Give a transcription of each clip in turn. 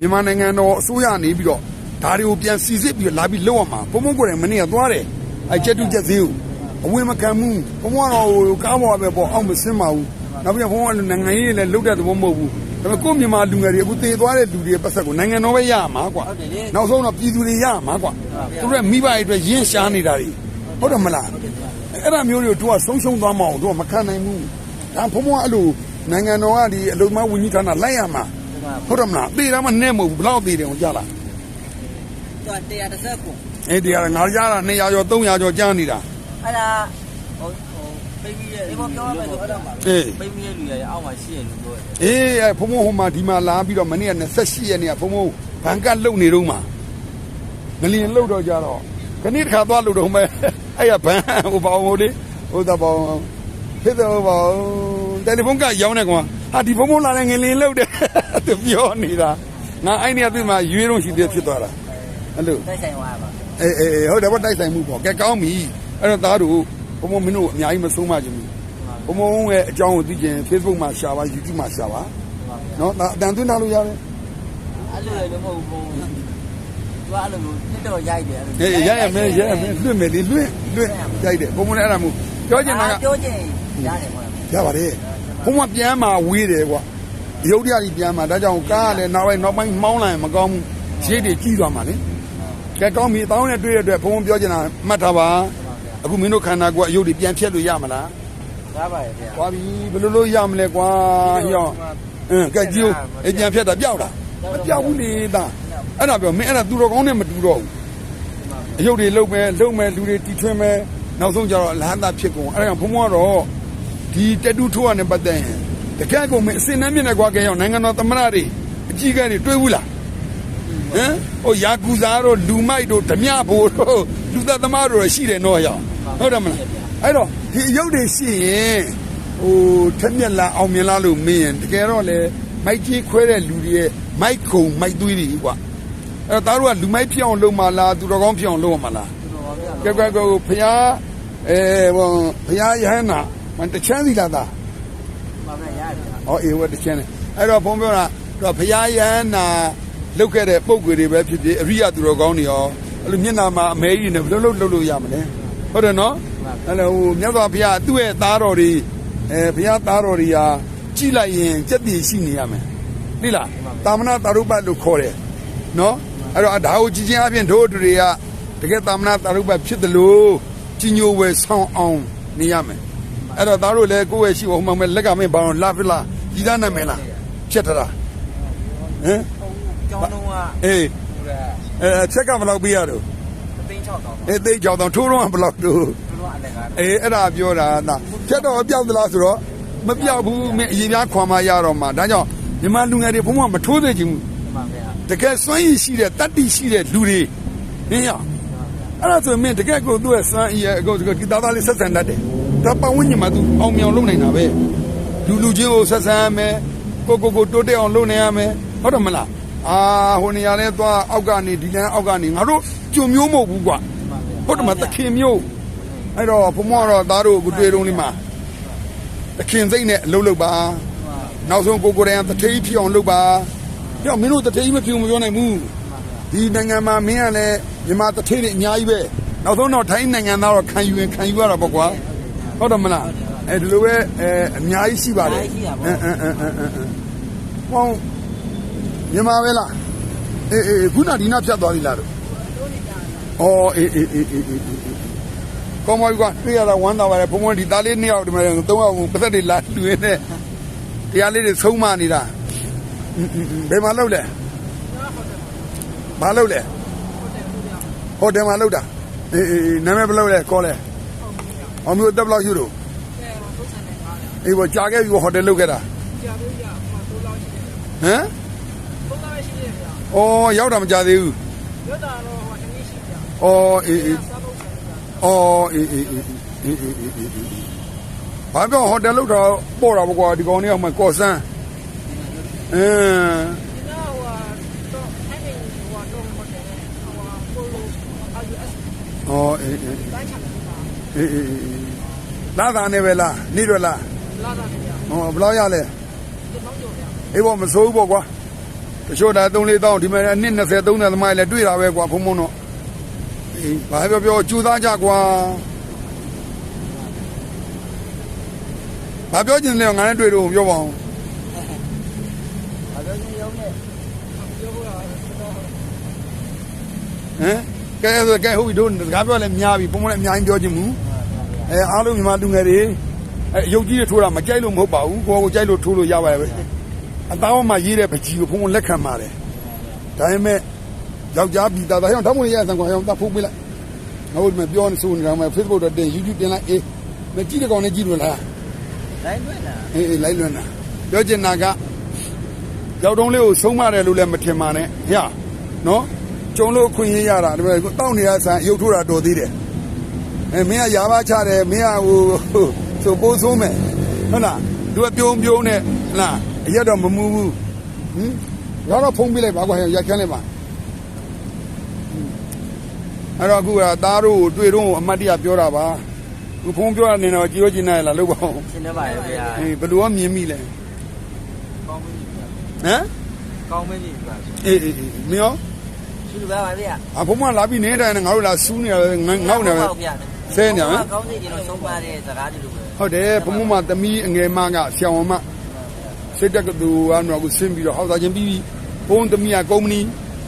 မြန်မာနိုင်ငံတော်အစိုးရနေပြီးတော့ဒါတွေကိုပြန်စီစစ်ပြီးတော့လာပြီးလောက်ရမှာဘုံဘုံကိုယ်တိုင်မနေ့ကသွားတယ်အဲချက်တူချက်သေးကိုအဝင်မခံဘူးဘုံဘုံကတော့ဟိုကားပေါ်ပဲပေါ့အောက်မစင်းပါဘူးနောက်ပြီးတော့ဘုံဘုံကလည်းနိုင်ငံရေးလည်းလုတ်တဲ့သဘောမဟုတ်ဘူးဒါပေမဲ့ကိုယ့်မြန်မာလူငယ်တွေအခုတည်သွားတဲ့လူတွေရဲ့ပတ်သက်ကိုနိုင်ငံတော်ပဲရမှာကွာနောက်ဆုံးတော့ပြည်သူတွေရမှာကွာသူတို့ကမိဘတွေအတွက်ရင်းရှားနေတာတွေဟုတ်တယ်မလားအဲ့ဒါမျိုးတွေကိုသူကဆုံးရှုံးသွားမအောင်သူကမခံနိုင်ဘူးဒါဘုံဘုံကအဲ့လိုနိုင်ငံတော်ကဒီအလုံမဝန်ကြီးဌာနလိုက်ရမှာ ဟုတ်တယ်မလားတေးတာမှနဲ့မဟုတ်ဘူးဘယ်တော့တေးတယ်ကိုကြားလားသူက130ကိုအဲ့ဒီကငါကြားတာ200ကျော်300ကျော်ကြားနေတာအဲ့ဒါဟိုဟိုပိမီရဲ့ဒီပေါ်ပြောရမယ်ဆိုအဲ့ဒါမှာအေးပိမီရဲ့လူရဲ့အောက်မှာရှိရလူပြောတယ်အေးအဲ့ဖုံဖုံဟိုမှာဒီမှာလာပြီးတော့မနေ့က28ရက်နေ့ကဖုံဖုံဘန်ကတ်လုံနေတော့မှာငလျင်လုံတော့ကြတော့ခဏတစ်ခါသွားလုံတော့မယ်အဲ့ရဘန်ဟိုဘောင်ဟိုလေဟိုတော့ဘောင်ဖြစ်တော့ဘောင် တယ်လီဖုန်းကရောင်းနေကွာဟာဒီဖုံဖုံလာတဲ့ငလျင်လုံတယ်သူပြောနေတာငါအဲ့နေရာသူ့မှာရွေးတော့ရှိသေးဖြစ်သွားတာအဲ့လိုတိုက်ဆိုင်သွားပါအေးအေးအေးဟုတ်တယ်ဗောတိုက်ဆိုင်မှုပေါ့ကဲကောင်းပြီအဲ့တော့သားတို့ဘုံဘုံမင်းတို့အများကြီးမဆုံးမခြင်းဘူးဘုံဘုံရဲ့အကြောင်းကိုသိခြင်း Facebook မှာရှာပါ YouTube မှာရှာပါနော်ဒါအတန်သွင်းထားလို့ရတယ်အဲ့လိုလည်းမဟုတ်ဘူးသူကအဲ့လိုတစ်တော့ရိုက်တယ်အဲ့လိုအေးရရမယ်ရရမယ်လွတ်မယ်လေလွတ်လွတ်ရိုက်တယ်ဘုံဘုံလည်းအဲ့ဒါမို့ပြောချင်တာကပြောချင်ရတယ်ပေါ့ရပါတယ် ဘုံဘုံပြန်มาဝေးတယ်ကွာရုပ်တရားကြီးပြန်มาဒါကြောင့်ကားကလည်းနောက်ပိုင်းနောက်ပိုင်းမောင်းလာရင်မကောင်းဘူးရှေ့တွေကြီးသွားမှာလေကဲကောင်းပြီအတောင်းနဲ့တွေ့ရတဲ့အတွက်ဘုံဘုံပြောချင်တာမှတ်ထားပါအခုမင်းတို့ခန္ဓာကိုယ်အယုတ်တွေပြန်ဖြတ်လို့ရမလား ရပါတယ်ဗျာ ။ကွာပြီဘယ်လိုလုပ်ရမလဲကွာဟိအောင်။အင်းကဲကြည့်ဦးအပြန်ဖြတ်တာပျောက်တာ။မပျောက်ဘူးလေသား။အဲ့ဒါပြောမင်းအဲ့ဒါသူတော်ကောင်းနဲ့မတူတော့ဘူး။အယုတ်တွေလုံမယ်လုံမယ်လူတွေတီထွင်းမယ်နောက်ဆုံးကျတော့လမ်းသားဖြစ်ကုန်အဲ့ဒါကြောင့်ဘုံဘွားတော့ ဒီတက်တူထိုးရတဲ့ပတ်သက်ရင်တကယ်ကိုမင်းအစင်နှမ်းမြင့်တဲ့ကွာကဲရောက်နိုင်ငံတော်သမ္မတတွေအကြီးကဲတွေတွေးဘူးလားဟမ်ဟိုယာကူဇာတို့လူမိုက်တို့ဓမြဘိုးတို့လူသက်သမားတို့ရှိတယ်နော်ရောက်ဟုတ်တယ်မလားအဲ့တော့ဒီအယုတ်တွေရှိရင်ဟိုထက်မြက်လာအောင်မြင်လာလို့မင်းရင်တကယ်တော့လေမိုက်ကြီးခွဲတဲ့လူတွေရဲ့မိုက်ခုံမိုက်သွေးတွေကွာအဲ့တော့သားတို့ကလူမိုက်ဖြစ်အောင်လုပ်မှလားသူတော်ကောင်းဖြစ်အောင်လုပ်မှလားသူတော်ဗျာကဲကဲကဲဖျားအဲဟိုဖျားရဟန္တာ မတချမ်းစီလာတာပါပဲရတယ်ဗျာဟောအေဝတချမ်းလေအဲ့တော့ဘုံပြောတာတော့ဖျားရဟန္တာလုတ်ခဲ့တဲ့ပုံကွေတွေပဲဖြစ်ဖြစ်အရိယသူတော်ကောင်းတွေရောအဲ့လိုမျက်နာမှာအမဲကြီးနဲ့ဘယ်လိုလုပ်လုပ်လို့ရမလဲဟုတ်တယ်နော်အဲ့လိုဟိုမြတ်စွာဘုရားသူ့ရဲ့သားတော်တွေအဲဘုရားသားတော်တွေဟာကြည်လိုက်ရင်စက်တည်ရှိနေရမယ်သိလားတာမနာတာရုပ္ပလို့ခေါ်တယ်နော်အဲ့တော့ဒါကိုကြည်ချင်းအပြင်တို့တွေကတကယ်တာမနာတာရုပ္ပဖြစ်တယ်လို့ကြီးညိုဝယ်ဆောင်အောင်နေရမယ် အဲ့တော့သားတို့လည်းကိုယ့်ရဲ့ရှိဟိုမှမဲ့လက်ကမင်းဘာလို့လာဖလားကြီးသားနာမည်လားဖြစ်ထတာဟမ်ကျောင်းတော့ကအေးဟိုကအဲချက်ကဘယ်လောက်ပေးရတော့သိန်း6000ပါအေးသိကြောင်တော့ထိုးတော့ဘယ်လောက်တို့သူတို့အလကားအေးအဲ့ဒါပြောတာနာဖြတ်တော့ပြောက်သလားဆိုတော့မပြောက်ဘူးမင်းအရင်များခွန်မရတော့မှာဒါကြောင့်မြန်မာလူငယ်တွေဘုံမမထိုးသေးချင်ဘူးဒီမှာဗျာတကယ်စွမ်းရည်ရှိတဲ့တတ္တိရှိတဲ့လူတွေနင်းရအဲ့ဒါဆိုမင်းတကယ်ကိုသူ့ရဲ့စွမ်းရည်အကိုဒီသားသားလေးဆက်ဆံတတ်တယ် ဒါပတ်ဝန်းကျင်မှာသူအောင်မြောင်လုပ်နိုင်တာပဲလူလူချင်းကိုဆက်ဆံရမယ်ကိုကိုကိုတိုးတက်အောင်လုပ်နိုင်ရမယ်ဟုတ်တယ်မလားအာဟိုနေရာလဲသွားအောက်ကနေဒီလမ်းအောက်ကနေငါတို့ကြုံမျိုးမဟုတ်ဘူးကွာဟုတ်တယ်မသခင်မျိုးအဲ့တော့ဘုံမောတော့သားတို့ကိုတွေ့တုံးလေးမှာသခင်စိတ်နဲ့အလုပ်လုပ်ပါနောက်ဆုံးကိုကိုယ်တိုင်ကတထေးဖြစ်အောင်လုပ်ပါပြောမင်းတို့တထေးမဖြစ်ဘူးမပြောနိုင်ဘူးဒီနိုင်ငံမှာမင်းကလည်းမြန်မာတထေးတွေအများကြီးပဲနောက်ဆုံးတော့ထိုင်းနိုင်ငံသားတော့ခံယူရင်ခံယူရတာပေါ့ကွာ ဟုတ်တယ်မလားအဲဒီလိုပဲအဲအများကြီးရှိပါတယ်အင်းအင်းအင်းအင်းအင်းဟောမြန်မာပဲလားအေးအေးခုနဒီနာဖြတ်သွားပြီလားတို့။အော်အေးအေးအေးအေးအေးအေးကောင်းပါပြီကွာတွေ့ရတာဝမ်းသာပါတယ်ဘုံဘုံဒီသားလေးနှစ်ယောက်ဒီမှာသုံးယောက်ပတ်သက်တွေလာလူရင်းနဲ့တရားလေးတွေဆုံးမနေတာ။အင်းအင်းအင်းဘယ်မှာလောက်လဲ။ဘာလောက်လဲ။ဟိုတယ်မှာလောက်တာ။အေးအေးအေးနာမည်ဘယ်လောက်လဲခေါ်လဲ။ မောင်မျိုးအသက်ဘယ်လောက်ရှိလို့အေးပေါ့ကြာခဲ့ပြီဟိုတယ်လုပ်ခဲ့တာကြာပြီကြာဟိုတော့လောက်ရှိတယ်ဟမ်တော့လောက်ရှိတယ်ဗျာအော်ရောက်တာမကြာသေးဘူးရောက်တာတော့ဟိုတနေ့ရှိကြာအော်အေးအေးအော်အေးအေးအေးအေးအေးအေးဘာပြောဟိုတယ်လုပ်တာပို့တာပေါ့ကွာဒီကောင်လေးကမှကော်ဆန်းအင်း哦，哎哎。 အဲ့ဒီဟိုတော့မတယ်ဟိုပိုလိုအာယူအက်အော်အေးအေးတိုင်းချတယ်ဗျာအေးအေးအေးလာတာနေပဲလားနေရလားလာတာဗျာဟောဘယ်လောက်ရလဲဒီမောင်ကျော်ဗျာအေးပေါ့မစိုးဘူးပေါ့ကွာတချို့ဒါ3 4တောင်းဒီမှာနှစ်20 30သမိုင်းလည်းတွေ့တာပဲကွာဖုံဖုံတော့အေးဘာပြောပြောကြိုးစားကြကွာဘာပြောချင်လဲငါနဲ့တွေ့တော့ပြောပါအောင်ဘာလို့ဒီရုံးနဲ့ပြောဖို့လားတော့ဟမ်ကဲဆိုကဲဟုတ်ပြီတို့စကားပြောလဲများပြီဖုံဖုံလည်းအများကြီးပြောချင်ဘူး အဲအားလုံးမြန်မာလူငယ်တွေအဲရုပ်ကြီးတွေထိုးတာမကြိုက်လို့မဟုတ်ပါဘူးကိုယ်ကိုကြိုက်လို့ထိုးလို့ရပါတယ်ပဲအသားမှရေးတဲ့ပကြီးကိုဖုံဖုံလက်ခံပါတယ်ဒါပေမဲ့ယောက်ျားပြီးသားသားဟောင်းထောက်မွေးရတဲ့ကွာဟောင်းတဖုတ်ပေးလိုက်ဟုတ်တယ်ပြောနေဆိုနေတာမှ Facebook တော့တင် YouTube တင်လိုက်အေးမကြည့်တဲ့ကောင်နဲ့ကြည့်လို့လားတိုင်းတွင်းတာအေးအေးလိုက်လွန်းတာပြောချင်တာကရောက်တုံးလေးကိုဆုံးမတယ်လို့လည်းမထင်ပါနဲ့ဟရနော်ကျုံလို့အခွင့်ရရတာဒါပေမဲ့တောက်နေရဆန်ရုပ်ထိုးတာတော်သေးတယ် အဲမင်းကရာပါချတယ်မင်းကဟိုဆိုပိုးဆိုးမယ်ဟုတ်လားသူကပြုံးပြုံးနဲ့ဟလားအရက်တော့မမူဘူးဟင်တော့တော့ဖုံးပြလိုက်ပါကွာရက်ခန်းလိုက်ပါအဲ့တော့အခုကသားတို့ကိုတွေ့တော့အမတ်တရပြောတာပါခုဖုံးပြောရနေတော့ကြည်ရောကျင်နေလားလို့ပါဦးရှင်းနေပါရဲ့ဗျာအေးဘယ်လိုကမြင်မိလဲကောင်းမင်းကြီးဗျာဟမ်ကောင်းမင်းကြီးဗျာအေးအေးအေးမင်းရောရှင်းလို့ပါပါဗျာအဖုံးမလာပြီးနေတိုင်းနဲ့ငါတို့လာစူးနေတယ်ငငေါ့နေတယ်ဗျာ ဆဲနေဟမ်ကောင်းနေကျွန်တော်ဆုံးပါတဲ့စကားတွေလိုပဲဟုတ်တယ်ဖုံးမသမီးအငယ်မကဆရာဝန်မစိတ်တက်ကတူကတော့ကိုဆင်းပြီးတော့ဟောက်သားချင်းပြီးပြီးဘုံသမီးကကုမ္ပဏီ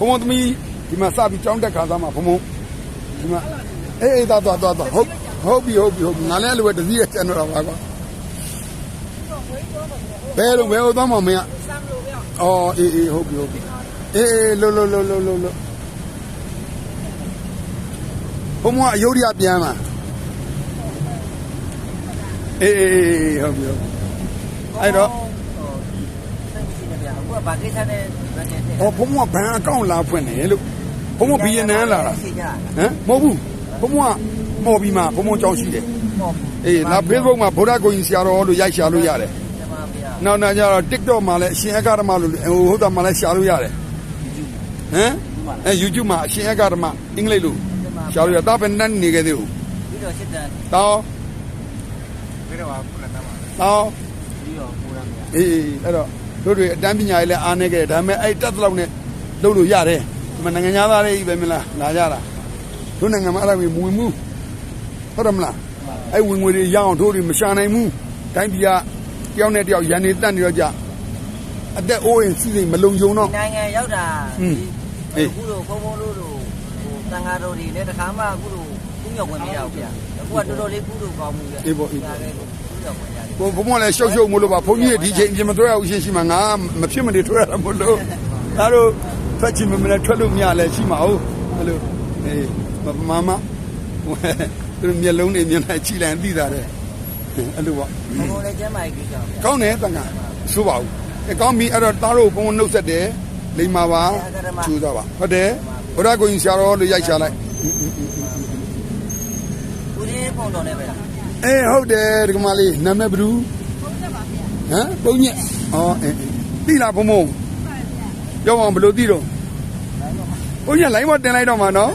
ဘုံသမီးဒီမှာစပြီးကြောင်းတက်ခါသားမှာဘုံဘုံဒီမှာအေးအေးသွားသွားသွားသွားဟုတ်ဟုတ်ပြီဟုတ်ပြီဟုတ်ပြီငါလည်းအဲ့လိုပဲတစည်းရကျန်တော့တာပါကွာဘယ်လိုဘယ်လိုသွားမှမင်းကစမ်းလို့ပြောအော်အေးအေးဟုတ်ပြီဟုတ်ပြီအေးအေးလို့လို့လို့လို့လို့ လို့ဘုံမအယုဒ္ဓယပြန်လာအေးအေးအေးဟုတ်ပြီဟုတ်ပြီအဲ့တော့စိတ်မရှိနေဗျာအခုကဘာကိစ္စနဲ့ဗန်းနေတဲ့ဟောဘုံမဘန်အကောင့်လာဖွင့်တယ်လို့ဘုံမဘီယနန်လာတာရှိကြဟမ်မဟုတ်ဘူးဘုံမမော်ပြီးမှဘုံမကြောင်းရှိတယ်ပေါ့အေးလာ Facebook မှာဗုဒ္ဓကိုရင်ဆရာတော်လို့ရိုက်ရှာလို့ရတယ်ကျမဗျာနောက်နောက်ကျတော့ TikTok မှာလည်းအရှင်အကဓမ္မလို့ဟိုဟုတ်တာမှာလည်းရှာလို့ရတယ်ဟမ်အဲ YouTube မှာအရှင်အကဓမ္မအင်္ဂလိပ်လို့ ကျမရှာလို့ရတာပဲနန်းနေခဲ့သေးဘူးပြီးတော့စစ်တမ်းတောင်းပြီးတော့ခုနကမှတောင်းပြီးတော့ပူရမယ်အေးအဲ့တော့တို့တွေအတန်းပညာရေးလည်းအားနေခဲ့တယ်ဒါပေမဲ့အဲ့တက်တလောက်နဲ့လုပ်လို့ရတယ်ဒီမှာနိုင်ငံသားတွေကြီးပဲမလားလာကြတာတို့နိုင်ငံမှာအဲ့ဒါမျိုးမဝင်ဘူးဟုတ်တယ်မလားအဲ့ဝင်ငွေတွေရအောင်တို့တွေမရှာနိုင်ဘူးတိုင်းပြည်ကတယောက်နဲ့တယောက်ရန်နေတက်နေတော့ကြအသက်အိုးရင်စီးစိမ်မလုံခြုံတော့နိုင်ငံရောက်တာอืมအေးအခုလိုဘုံဘုံလို့တို့ဟို တန်ဃာတော်တွေလည်းတခါမှအခုလိုကုညောက်ဝင်မရဘူးဗျာအခုကတော်တော်လေးကုလို့ကောင်းမှုဗျာအေးပေါ့အေးပေါ့ဒါလည်းကုညောက်ဝင်ရတယ်ဘုံဘုံကလည်းရှုပ်ရှုပ်မလို့ပါဘုန်းကြီးဒီချိန်ပြင်မထွက်ရဘူးရှင်းရှိမှာငါမဖြစ်မနေထွက်ရတာမလို့ဒါတို့ထွက်ချင်မမလဲထွက်လို့မရလဲရှိမှာဟုတ်အဲ့လိုအေးမမမသူမျက်လုံးတွေမျက်နှာကြည့်လိုက်သိတာတဲ့အဲ့လိုပေါ့ဘုံဘုံလည်းကျမ်းမာရေးကိစ္စဗျာကောင်းတယ်တန်ခါဆိုပါဘူးအဲကောင်းပြီအဲ့တော့သားတို့ဘုံနှုတ်ဆက်တယ်လိမ္မာပါကျူသားပါဟုတ်တယ် ဘုရားကိုကြီးဆရာတော်လို့ရိုက်ချလိုက်ဦးရင်းပုံတော်နဲ့ပဲလားအေးဟုတ်တယ်ဒီကမလေးနာမည်ဘယ်သူဟုတ်တယ်ပါဗျာဟမ်ပုံညက်ဩအေးတိလားဘုံဘုံပြောအောင်ဘယ်လိုတိတော့ပုံညက်လိုင်းမတင်လိုက်တော့မှာနော်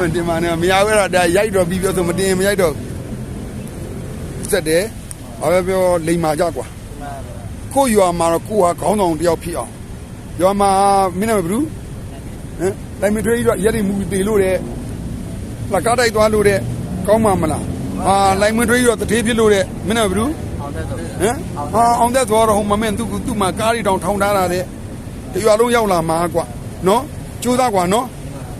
မတင်ပါနဲ့မရဘူးအဲ့တော့ဒါရိုက်တော့ပြီးပြောဆိုမတင်မရိုက်တော့စက်တယ်ဘာပဲပြောလိမ္မာကြကွာကိုရွာမှာတော့ကိုဟာခေါင်းဆောင်တယောက်ဖြစ်အောင်ရွာမှာမင်းနာမည်ဘယ်သူ ဟမ်တိုင်မထွေးကြီးတော့ရက်တွေမူတေလို့တဲ့လာကားတိုက်သွားလို့တဲ့ကောင်းမှာမလားဟာလိုင်မွေးထွေးကြီးတော့တထေးဖြစ်လို့တဲ့မင်းနာမည်ဘယ်သူအောင်တဲ့တော့ဟမ်ဟာအောင်တဲ့သွားတော့ဟိုမမင်းသူသူ့မှာကားရီတောင်ထောင်ထားတာတဲ့တရွာလုံးရောက်လာမှာကွာနော်ကျိုးသားကွာနော်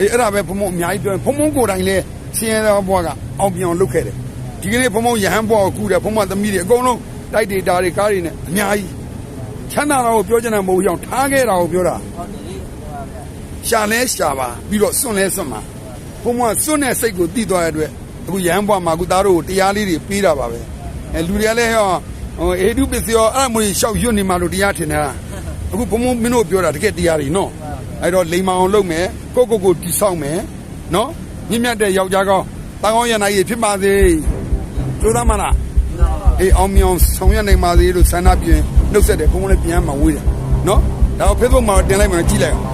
အေးအဲ့ဒါပဲဘုံဘုံအများကြီးပြောဘုံဘုံကိုယ်တိုင်လဲဆင်းရဲသောဘွားကအောင်ပြောင်လုပ်ခဲ့တယ်ဒီကနေ့ဘုံဘုံရဟန်းဘွားကိုကူတယ်ဘုံဘသမီးတွေအကုန်လုံးတိုက်ဒေတာတွေကားတွေနဲ့အများကြီးချမ်းသာတာကိုပြောချင်တာမဟုတ်ဘူးအောင်ထားခဲ့တာကိုပြောတာဟုတ်တယ်လေဟိုပါဗျာ ရှာလဲရှာပါပြီးတော့စွန့်လဲစွန့်ပါဘုံဘစွန့်တဲ့စိတ်ကိုတည်သွားတဲ့အတွက်အခုရဟန်းဘွားမှာအခုသားတို့ကိုတရားလေးတွေပေးတာပါပဲအဲလူတွေကလည်းဟောဟိုအေဒုပစ္စယောအဲ့မွေရှောက်ရွတ်နေမှလို့တရားထင်တာအခုဘုံဘမင်းတို့ပြောတာတကယ်တရားတွေနော်အဲ့တော့လိမ္မာအောင်လုပ်မယ်ကိုကိုကိုတိဆောက်မယ်နော်မြင့်မြတ်တဲ့ယောက်ျားကောင်းတန်ကောင်းရန်နိုင်ရဖြစ်ပါစေကျိုးသားမလားအေးအောင်မြောင်ဆောင်ရနိုင်ပါစေလို့ဆန္ဒပြရင်နှုတ်ဆက်တယ်ဘုံဘလည်းပြန်မှဝေးတယ်နော်ဒါကို Facebook မှာတင်လိုက်မှကြည့်လိုက်အောင်